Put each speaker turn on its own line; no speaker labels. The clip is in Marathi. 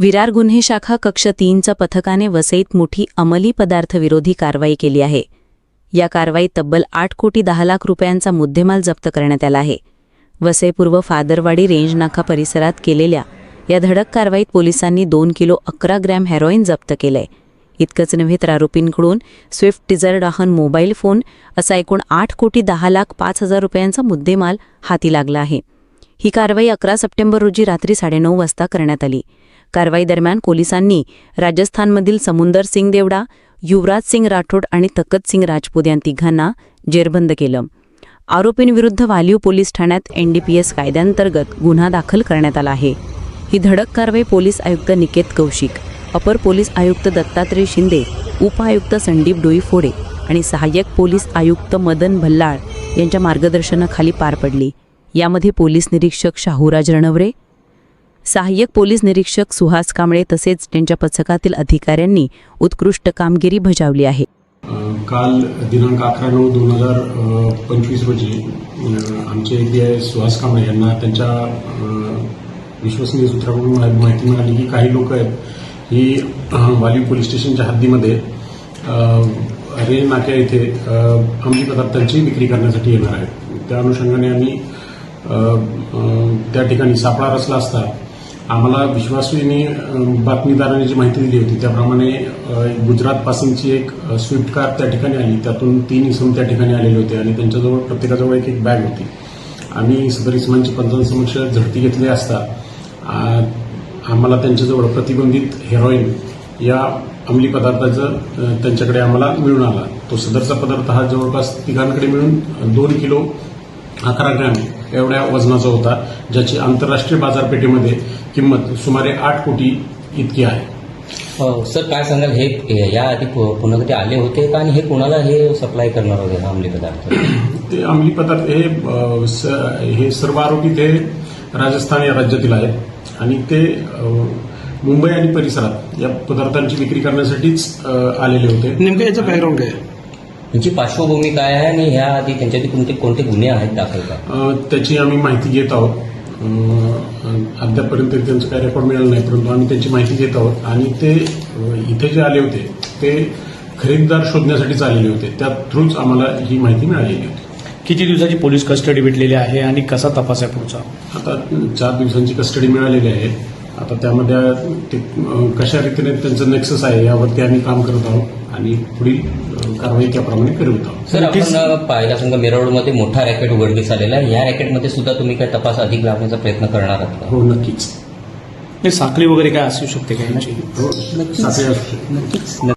विरार गुन्हे शाखा कक्ष तीनच्या पथकाने वसईत मोठी अंमली पदार्थविरोधी कारवाई केली आहे. या कारवाईत तब्बल आठ कोटी दहा लाख रुपयांचा मुद्देमाल जप्त करण्यात आला आहे. वसईपूर्व फादरवाडी रेंज नाका परिसरात केलेल्या या धडक कारवाईत पोलिसांनी दोन किलो अकरा ग्रॅम हेरोईन जप्त केलंय. इतकंच नव्हे तर आरोपींकडून स्विफ्ट डिझर वाहन मोबाईल फोन असा एकूण आठ कोटी दहा लाख पाच हजार रुपयांचा मुद्देमाल हाती लागला आहे. ही कारवाई अकरा सप्टेंबर रोजी रात्री साडेनऊ वाजता करण्यात आली. कारवाई दरम्यान पोलिसांनी राजस्थानमधील समुंदर सिंग देवडा युवराज सिंग राठोड आणि तकत सिंग राजपूत या तिघांना जेरबंद केलं. आरोपींविरुद्ध वालिव पोलीस ठाण्यात एनडीपीएस कायद्यांतर्गत गुन्हा दाखल करण्यात आला आहे. ही धडक कारवाई पोलीस आयुक्त निकेत कौशिक अपर पोलीस आयुक्त दत्तात्रय शिंदे उपआयुक्त संदीप डोईफोडे आणि सहाय्यक पोलीस आयुक्त मदन भल्लाळ यांच्या मार्गदर्शनाखाली पार पडली. यामध्ये पोलीस निरीक्षक शाहूराज रणवरे सहाय्यक पोलीस निरीक्षक सुहास कांबळे तसेच त्यांच्या पथकातील अधिकाऱ्यांनी उत्कृष्ट कामगिरी बजावली आहे.
काल दिनांक अकरा नऊ दोन हजार पंचवीस रोजी आमचे पी आय सुहास कांबळे यांना त्यांच्या विश्वसनीय सूत्राकडून माहिती मिळाली की काही लोक आहेत ही वाली पोलीस स्टेशनच्या हद्दीमध्ये रेल नाक्या इथे अंमली पदार्थांची विक्री करण्यासाठी येणार आहेत. त्या अनुषंगाने आम्ही त्या ठिकाणी सापळा रचला असता आम्हाला विश्वासनीय बातमीदारांनी जी माहिती दिली होती त्याप्रमाणे गुजरातपासूनची गुजरात एक स्विफ्ट कार त्या ठिकाणी आली. त्यातून तीन इसम त्या ठिकाणी आलेले होते आणि त्यांच्याजवळ प्रत्येकाजवळ एक एक बॅग होती. आम्ही सदर इसमांची पंचांसमक्ष झडती घेतली असता आम्हाला त्यांच्याजवळ प्रतिबंधित हेरोईन या अंमली पदार्थाचं त्यांच्याकडे आम्हाला मिळून आला. तो सदरचा पदार्थ हा जवळपास तिघांकडे मिळून दोन किलो अकरा ग्रॅम एवढ्या वजनाचा होता ज्याची आंतरराष्ट्रीय बाजारपेठेमध्ये किंमत सुमारे आठ कोटी इतकी आहे.
सर काय सांगाल? हे याआधी पु- पुन्हा कधी आले होते का? आणि हे कोणाला हे सप्लाय करणार होते हा अंमली पदार्थ?
ते अंमली पदार्थ हे हे सर्व आरोपी ते राजस्थान या राज्यातील आहेत. आणि ते मुंबई आणि परिसरात या पदार्थांची विक्री करण्यासाठीच आलेले होते.
नेमकं याचं बॅकग्राऊंड काय आहे?
यांची पार्श्वभूमी काय आहे आणि ह्या आधी त्यांच्यावरती कोणते कोणते गुन्हे आहेत दाखल का
अ, त्याची आम्ही माहिती घेत आहोत. अ, अद्यापपर्यंत त्यांचं काही रेकॉर्ड मिळालं नाही परंतु आम्ही त्यांची माहिती घेत आहोत. आणि ते इथे जे आले होते ते खरेदीदार शोधण्यासाठीच आलेले होते. त्या थ्रूच आम्हाला ही माहिती मिळालेली होती.
किती दिवसाची पोलीस कस्टडी भेटलेली आहे आणि कसा तपास आहे पुढचा?
आता चार दिवसांची कस्टडी मिळालेली आहे. आता त्यामध्ये ते कशा रीतीने त्यांचं नेक्सस आहे यावरती आम्ही काम करत आहोत आणि पुढील कारवाई त्याप्रमाणे करत आहोत.
सर आपण पाहिला समजा मिरवडमध्ये मोठा रॅकेट उघडकीस आलेला आहे. या रॅकेटमध्ये सुद्धा तुम्ही काय तपास अधिक लावण्याचा प्रयत्न करणार आहात
हो नक्कीच.
हे साखळी वगैरे काय असू शकते का यांची?
हो साखळी असू शकते.